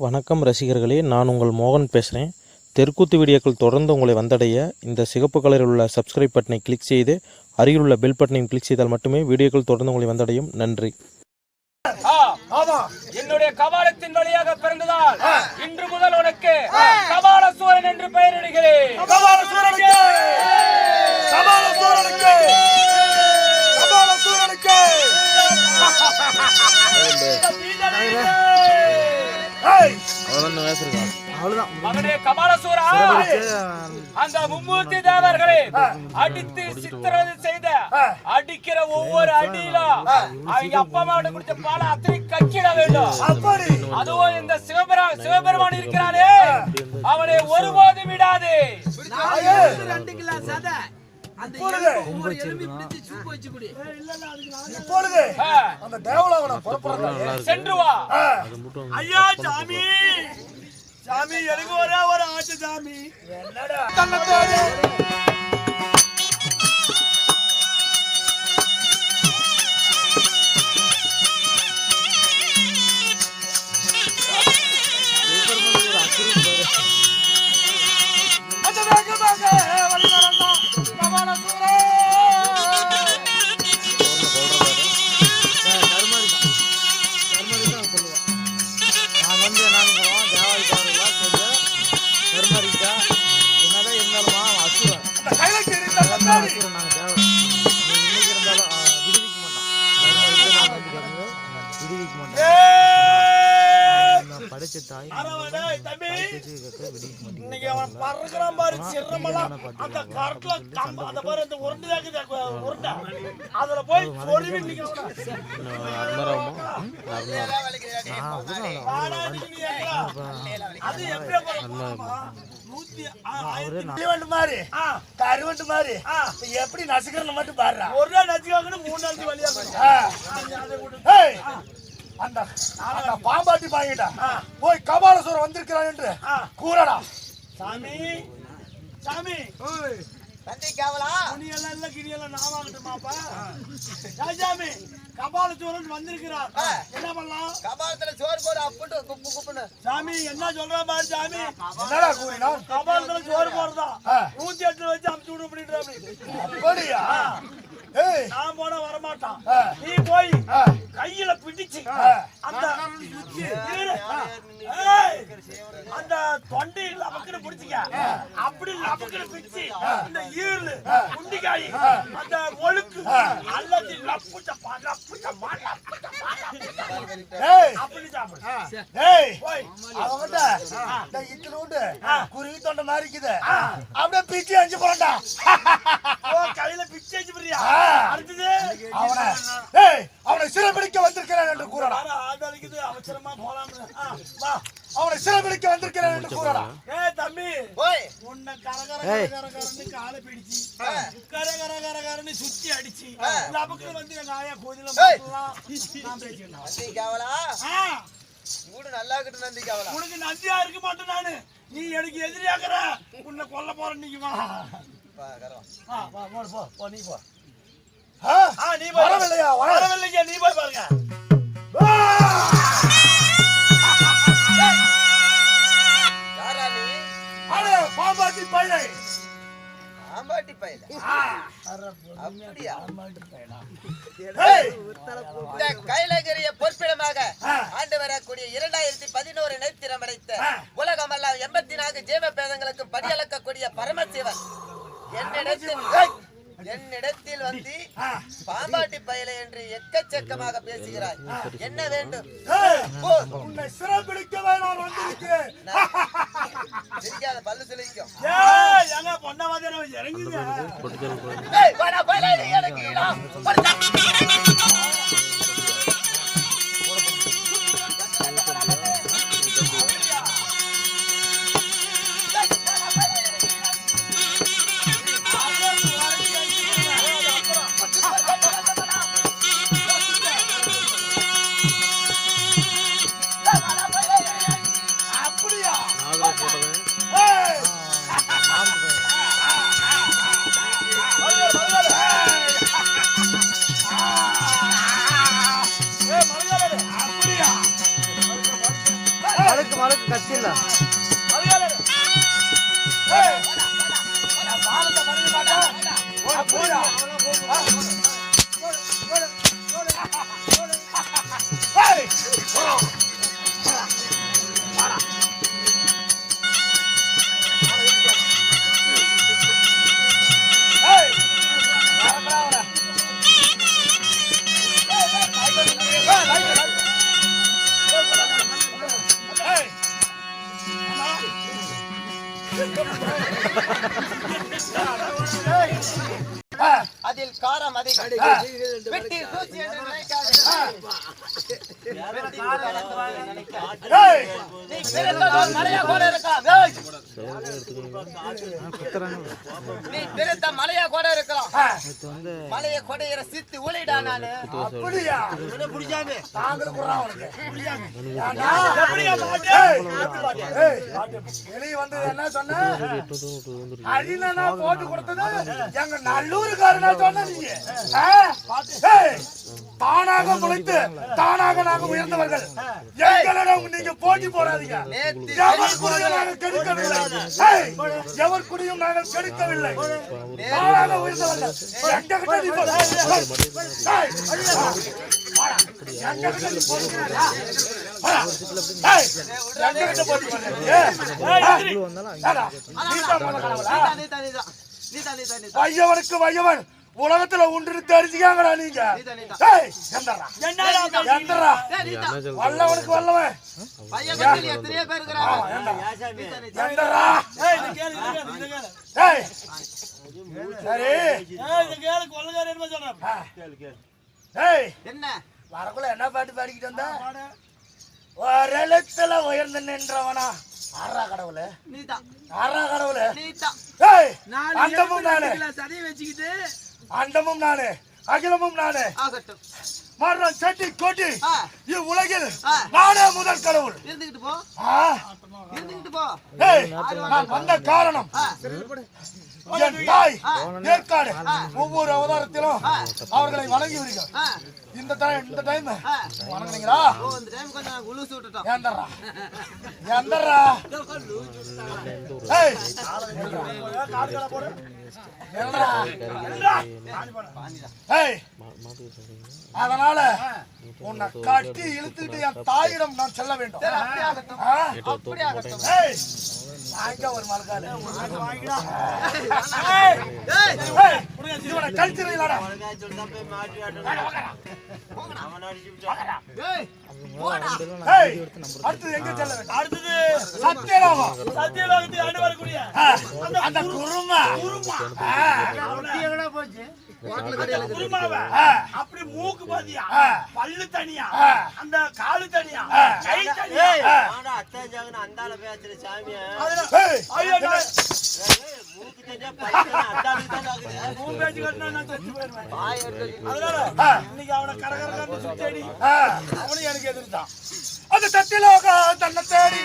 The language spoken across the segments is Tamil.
வணக்கம் ரசிகர்களே நான் உங்கள் மோகன் பேசுகிறேன் தெற்குத்து வீடியோக்கள் தொடர்ந்து உங்களை வந்தடைய இந்த சிகப்பு கலரில் உள்ள சப்ஸ்கிரைப் பட்டனை கிளிக் செய்து அருகில் உள்ள பெல் பட்டனையும் கிளிக் செய்தால் மட்டுமே வீடியோக்கள் தொடர்ந்து உங்களை வந்தடையும். நன்றி. என்னுடைய கபாலத்தின் வழியாக பிறந்ததால் இன்று முதல் உனக்கு கபால சூரன் என்று. பெயரிடுகிறேன் மகனே கபாலசூரா அந்த மும்மூர்த்தி தேவர்களை அடித்து சித்திரவதை செய்த அடிக்கிற ஒவ்வொரு அடியிலும் அவங்க அப்பா அம்மாவோட குடிச்ச பால அத்தனை கக்கிட வேண்டும். அப்படி. அதுவும் இந்த சிவபெரா சிவபெருமான் இருக்கிறானே அவனை ஒருபோதும் விடாதே. ரெண்டு கிலோ சதை. அந்த இப்பொழுது. இப்பொழுது அந்த தேவலாவன புறப்படுறாங்க சென்று வா. ஐயா சாமி. சாமி எனக்கு ஒரே ஒரு ஆச்சு சாமி. என்னடா? விடுவிக்க மாட்டான் ஏய், நான் படைச்ச தாய் இன்னைக்கு அவன் பறக்குறான் பாரு சிரமெல்லாம் அந்த கரட்டுல கம்ப அந்த பாரு அந்த உருண்டை இருக்குது உருண்டை அதுல போய் பொறுவி இன்னைக்கு அது எப்படி மாதிரி நசுக்கிறன்னு மட்டும் பாடுறா ஒரு நாள் நசுக்காங்கன்னு மூணு நாளைக்கு வழியா அந்த அந்த பாம்பாட்டி பாங்கிட்டா போய் கபாலசுரம் வந்திருக்கிறான் என்று கூறடா. சாமி. சாமி. துணியெல்லாம் இல்ல கிணியெல்லாம் நான் வாங்கட்டுமாப்பா ராஜாமி கபாலசூரன் வந்திருக்கிறார். என்ன பண்ணலாம்? கபாலத்துல சோறு போடு அப்புட்டு குப்பு குப்புன்னு. சாமி என்ன சொல்ற மாதிரி சாமி என்னடா கூறினா கபாலத்துல சோறு போடுறதா? நூத்தி எட்டு வச்சு அமுச்சு விடு அப்படின்ற அப்படியா? நான் போனா வரமாட்டான். நீ போய் கையில பிடிச்சு அந்த அந்த தொண்டி லபக்குன்னு பிடிச்சிக்க. அப்படி லபக்குன்னு பிடிச்சு இந்த ஈரல் குண்டிக்காய் அந்த ஒழுக்கு அல்லது லப்பு சப்பா லப்பு குருவி தொண்டை மாதிரி இருக்குது. அப்படியே பிச்சு அஞ்சு போறா கையில பிச்சு அஞ்சு போறியா அடுத்தது. அவனை அவனை சிறைபிடிக்க வந்திருக்கிறான் என்று ஆதரிக்குது அவசரமா போலாம் வா. அவனை சிறைபிடிக்க வந்திருக்கிறான் என்று கூறடா ஏய் தம்பி போய். உன்னை கரகர கரகரன்னு காலை பிடிச்சு கர கர கர கரன்னு சுத்தி அடிச்சு லபக்கு வந்து எங்க ஆயா கோதில. நான் நந்தி காவலா? ஆ. வீடு நல்லா இருக்கட்டும் நந்தி காவலா? உனக்கு நந்தியா இருக்க மாட்டேன் நானு. நீ எனக்கு எதிரியாக்குற. உன்னை கொல்ல போறேன் நீங்க வா. வா, கரவா. ஆ, வா, போ, போ, போ, நீ போ. ஆ, நீ வரவில்லையா? வரவில்லையா? நீ போய் பாருங்க. ஆம்பாட்டி பையல அப்படியா? ஏய், இந்த கைலகிரிய பொற்பிடமாக ஆண்டு வரக்கூடிய இரண்டாயிரத்தி பதினோரு நேத்திரம் அடைத்த உலகமெல்லாம் எண்பத்தி நான்கு ஜீவ பேதங்களுக்கு படியளக்கக்கூடிய பரமசிவன். என்னிடத்தில் என்னிடத்தில் வந்து பாம்பாட்டி பயல என்று எக்கச்சக்கமாக பேசுகிறாய். என்ன வேண்டும்? சிரிக்காத பல்லு சிலிக்கும் ஏய், எங்க பொண்ணை வந்து இறங்குங்க அதில் காரம் அதிகம். நீ மலையா கூட இருக்கலாம் மலையை கொடையிற சித்து உளிடா நானு அப்படியா வந்து என்ன சொன்ன? அடினா நான் போட்டு கொடுத்தது எங்க நல்லூருக்காரனா சொன்ன நீங்க. தானாக முளைத்து தானாக நாங்க உயர்ந்தவர்கள். எங்களிடம் நீங்க போட்டி போடாதீங்க. எவர் குடியும் நாங்கள் கெடுக்கவில்லை. ஏய், எவர் குடியும் நாங்கள் கெடுக்கவில்லை. தானாக உயர்ந்தவர்கள். எங்க கிட்ட நீ. எங்க கிட்ட போட்டி எங்க கிட்ட போட்டி வையவனுக்கு வையவன். உலகத்துல ஒன்று தெரிஞ்சுக்காங்கடா நீங்க. வல்லவனுக்கு வல்லவன். என்ன வரக்குள்ள என்ன பாட்டு பாடிக்கிட்டு வந்த? ஒரு எழுத்துல உயர்ந்து நின்றவனா? ஆறா கடவுளு? நீதா ஆறா கடவுளு? நீதா ஏய் அண்டமும் நானு சதையை வச்சுக்கிட்டு அண்டமும் நானு அகிலமும் நானு ஆகட்டும். மரணம் செட்டி கொட்டி இவ்வுலகில். நானே முதல் கடவுள். இருந்துகிட்டு போ. இருந்துகிட்டு போ. நான் வந்த காரணம். என் தாய் ஏற்காடு. ஒவ்வொரு அவதாரத்திலும் அவர்களை வணங்கி வருகிறார் இந்த டைம் இந்த டைம். விட்டுட்டோம். ஏந்தர்றா. ஏந்தர்றா. ஏய்? ஏய். அதனால உன்னை கட்டி இழுத்துக்கிட்டு என் தாயிடம் நான் செல்ல வேண்டும். வாங்க ஒரு மலக்காடு அடுத்தது எங்க செல்ல வேண்டும்? அடுத்தது சத்தியலோகம் சத்தியலோகத்துக்கு ஆண்டு வரக்கூடிய ஆ, அந்த குருமா. ஆ, அப்படி மூக்கு பாத்தியா ஆ. பல்லு தனியா. அந்த காலு தனியா. கை தனியா. அதுல- ஏய், ஐயோ, நான் உன் பேச்சு கட்டினா நான் செத்து. அதனால. இன்னைக்கு அவனை கரகரக்காரன்னு சுத்தடி. அவனும் எனக்கு எதிர்த்தான் அந்த சத்தியலோக தன்னை தேடி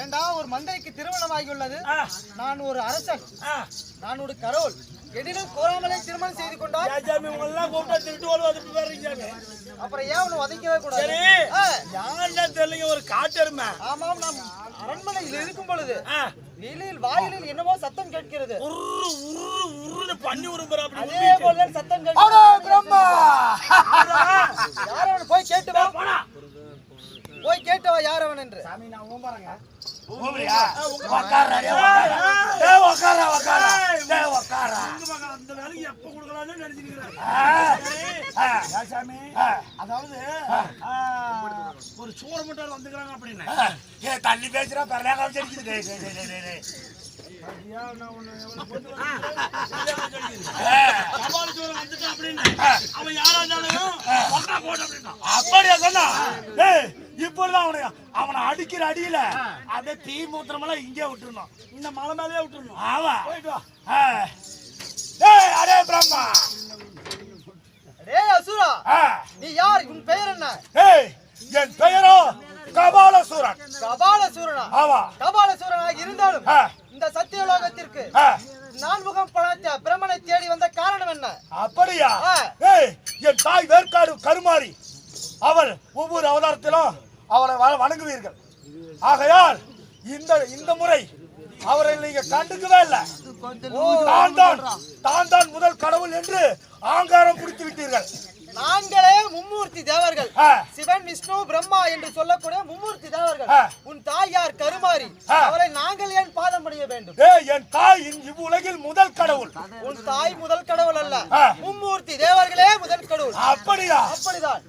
ஏண்டா ஒரு மந்தைக்கு திருமணமாகி உள்ளது நான் ஒரு அரசன் நான் ஒரு கரோல் எதிலும் கோராமலே திருமணம் செய்து கொண்டால் ஏன் அப்புறம் ஏன் உன்னை கூடாது காட்டெருமை. ஆமாம் நாம் அரண்மனையில் இருக்கும் பொழுது வெளியில் வாயிலில் என்னமோ சத்தம் கேட்கிறது உர்ரு, உர்ரு, உர்ருன்னு பண்ணி அப்படி அதே. போல சத்தம் கேட்கிறது பிரம்மா யார் அவன் போய் கேட்டு வா போடா. போய் கேட்டு வா யார் அவன் என்று சாமி, நான் ஊம்புறேங்க. ஊமையா? உக்கார்றா, டேய், பாக்க, அந்த வேலைக்கு எப்ப கொடுக்கலாம்னு நினைச்சுட்டு. சாமி, அதாவது ஒரு சூரமட்டார் வந்துக்கிறாங்க அப்படின்னு. ஏய், தள்ளி பேசுறா ஒன்றா போடு அப்படின்னா. அப்படியா சொன்னா? இப்படிதான் அவனை அவனை அடிக்கிற அடியில அப்படியே தீ மூத்திரமெல்லாம் இங்கே விட்டுருணும் இந்த மலை மேலேயே விட்டுறணும். ஆமா போயிட்டு வா. அரே பிரம்மா. ஆ. நீ யார்? உன் பெயர் என்ன? ஏய் என் பெயரோ கபாலசூரன். கபாலசூரனா? ஆமா. கபாலசூரனாக இருந்தாலும். இந்த சத்தியலோகத்திற்கு. நான்முகம் படைத்த பிரம்மனை தேடி வந்த காரணம் என்ன? அப்படியா. ஏய் என் தாய் வேர்க்காடு கருமாரி. அவள் ஒவ்வொரு அவதாரத்திலும் அவளை வ- வணங்குவீர்கள். ஆகையால் இந்த இந்த முறை அவரை நீங்க கண்டுக்கவே இல்லை. தான் தான் தான் தான் முதல் கடவுள் என்று ஆங்காரம் பிடித்து விட்டீர்கள். நாங்களே மும்மூர்த்தி தேவர்கள். சிவன் விஷ்ணு பிரம்மா என்று சொல்லக்கூடிய மும்மூர்த்தி தேவர்கள். உன் தாயார் கருமாரி. அவரை நாங்கள் ஏன் பாதம் பணிய வேண்டும்? என் தாய் இவ்வுலகில் முதல் கடவுள். உன் தாய் முதல் கடவுள் அல்ல. மும்மூர்த்தி தேவர்களே முதல் கடவுள். அப்படியா? அப்படிதான்.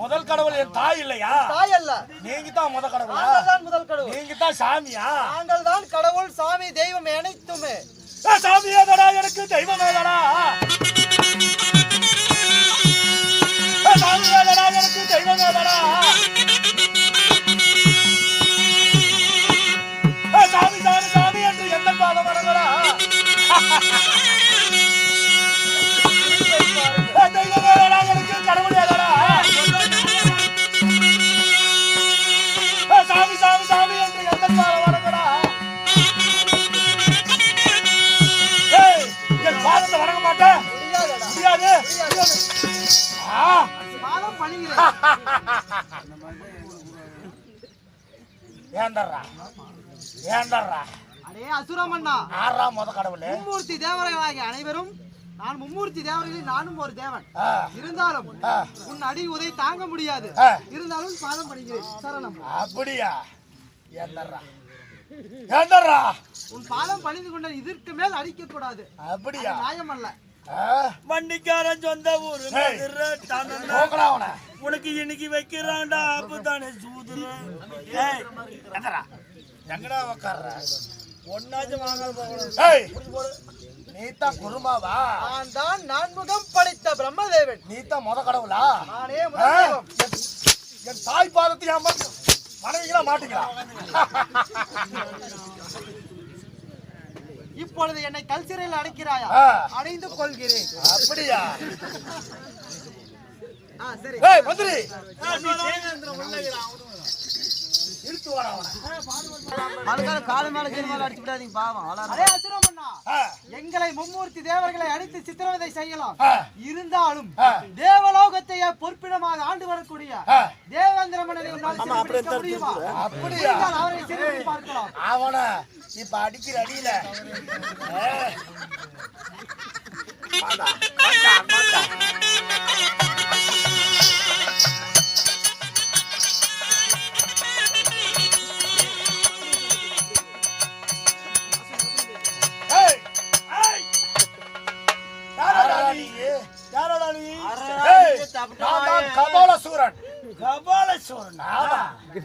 முதல் கடவுள் என் தாய் இல்லையா? தாய் அல்ல. நீங்க தான் முதல் கடவுளா? நாங்கள் தான் முதல் கடவுள். நீங்க தான் சாமியா? நாங்கள் தான் கடவுள் சாமி தெய்வம் அனைத்துமே சாமி ஏதடா எனக்கு தெய்வம் ஏதடா ஏ, சாமி ஏதடா சாமி சாமி. ஏண்டர்றா? ஏண்டர்றா? அடே அசுரமண்ணா. ஆறாம் முத கடவுளே? மும்மூர்த்தி தேவர்களாகிய அனைவரும் நான் மும்மூர்த்தி தேவர்களில் நானும் ஒரு தேவன். இருந்தாலும். உன் அடி உதை தாங்க முடியாது. இருந்தாலும் பாதம் பணிகிறேன் சரணம். அப்படியா? ஏண்டர்றா? ஏண்டர்றா? உன் பாதம் பணிந்து கொண்ட இதற்கு மேல் அடிக்க கூடாது அப்படியா? நியாயம் அல்ல வண்டிக்காரன் சொந்த ஊரு உனக்கு இன்னைக்கு வைக்கிறான்டா அப்பதானே சூதுறேன். ஏய். எங்கடா உக்காடுற ஒன்னாச்சும் வாங்காத போகணும். ஏய். நீ தான் குருமாவா? நான் தான் நான்முகம் படைத்த பிரம்மதேவன். நீ தான் முத கடவுளா? நானே. என்- தாய் பாதத்தை மனைவிகளா மாட்டீங்களா இப்பொழுது என்னை கல்சிறையில் அடைக்கிறாயா. அடைந்து கொள்கிறேன். அப்படியா? சரி. ஏய் மந்திரி. இழுத்து வாடா அவனை. கால மேல கீழ மேல அடிச்சு விடாதீங்க பாவம். அடே அசுரமண்ணா. ஆ, எங்களை மும்மூர்த்தி தேவர்களை அடித்து சித்திரவதை செய்யலாம். இருந்தாலும். தேவலோகத்தையே பொறுப்பிடமாக ஆண்டு வரக்கூடிய. தேவேந்திர அப்படியா? அவரை சிறையில் பார்க்கலாம். அவன இப்ப அடிக்கிற அடியில. நீ